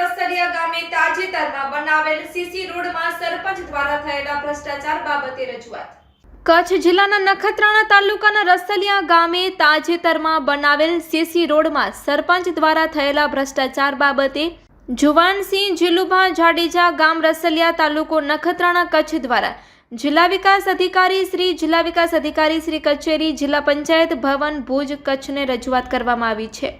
રસલિયા ગામે તાજેતરમાં બનાવેલ સીસી રોડમાં સરપંચ દ્વારા થયેલા ભ્રષ્ટાચાર બાબતે રજૂઆત. કચ્છ જિલ્લાના નખત્રાણા તાલુકાના રસલિયા ગામે તાજેતરમાં બનાવેલ સીસી રોડમાં સરપંચ દ્વારા થયેલા ભ્રષ્ટાચાર બાબતે જુવાનસિંહ જીલુભા જાડેજા ગામ રસલિયા તાલુકો નખત્રાણા કચ્છ દ્વારા જિલ્લા વિકાસ અધિકારી શ્રી જિલ્લા વિકાસ અધિકારી શ્રી કચેરી જિલ્લા પંચાયત ભવન ભુજ કચ્છને રજૂઆત કરવામાં આવી છે.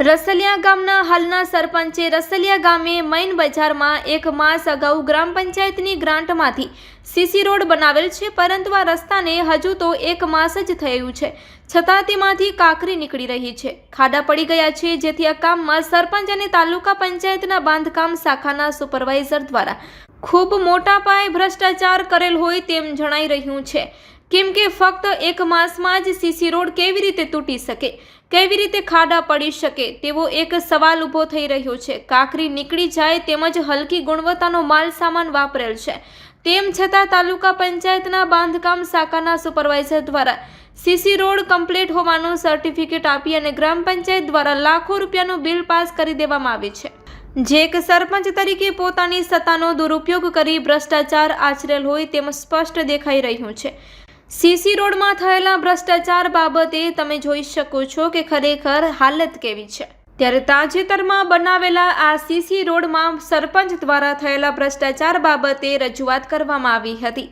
રસલિયા ગામના હાલના સરપંચે રસલિયા ગામે મૈન બજારમાં એક માસ અગાઉ ગ્રામ પંચાયતની ગ્રાન્ટમાંથી સીસી રોડ બનાવેલ છે, પરંતુ આ રસ્તાને હજુ તો એક માસ જ થયું છે. છતાં તેમાંથી કાંકરી નીકળી રહી છે. ખાડા પડી ગયા છે, જેથી આ કામમાં સરપંચ અને તાલુકા પંચાયતના બાંધકામ શાખાના સુપરવાઇઝર દ્વારા ખૂબ મોટા પાયે ભ્રષ્ટાચાર કરેલ હોય તેમ જણાઈ રહ્યું છે. કેમ કે ફક્ત એક માસમાં જ સીસી રોડ કેવી રીતે તૂટી શકે, કેવી રીતે ખાડા પડી શકે, તેવો એક સવાલ ઊભો થઈ રહ્યો છે. કાકરી નીકળી જાય તેમજ હલકી ગુણવત્તાનો માલ સામાન વાપરેલ છે. તેમ છતાં તાલુકા પંચાયતના બાંધકામ શાખાના સુપરવાઇઝર દ્વારા સીસી રોડ કમ્પ્લીટ હોવાનું સર્ટિફિકેટ આપી અને ગ્રામ પંચાયત દ્વારા લાખો રૂપિયાનું બિલ પાસ કરી દેવામાં આવે છે. જે એક સરપંચ તરીકે પોતાની સત્તાનો દુરુપયોગ કરી ભ્રષ્ટાચાર આચરેલ હોય તેમ સ્પષ્ટ દેખાઈ રહ્યું છે. સીસી રોડમાં થયેલા ભ્રષ્ટાચાર બાબતે તમે જોઈ શકો છો કે ખરેખર હાલત કેવી છે. ત્યારે તાજેતરમાં બનાવેલા આ સીસી રોડમાં સરપંચ દ્વારા થયેલા ભ્રષ્ટાચાર બાબતે રજૂઆત કરવામાં આવી હતી.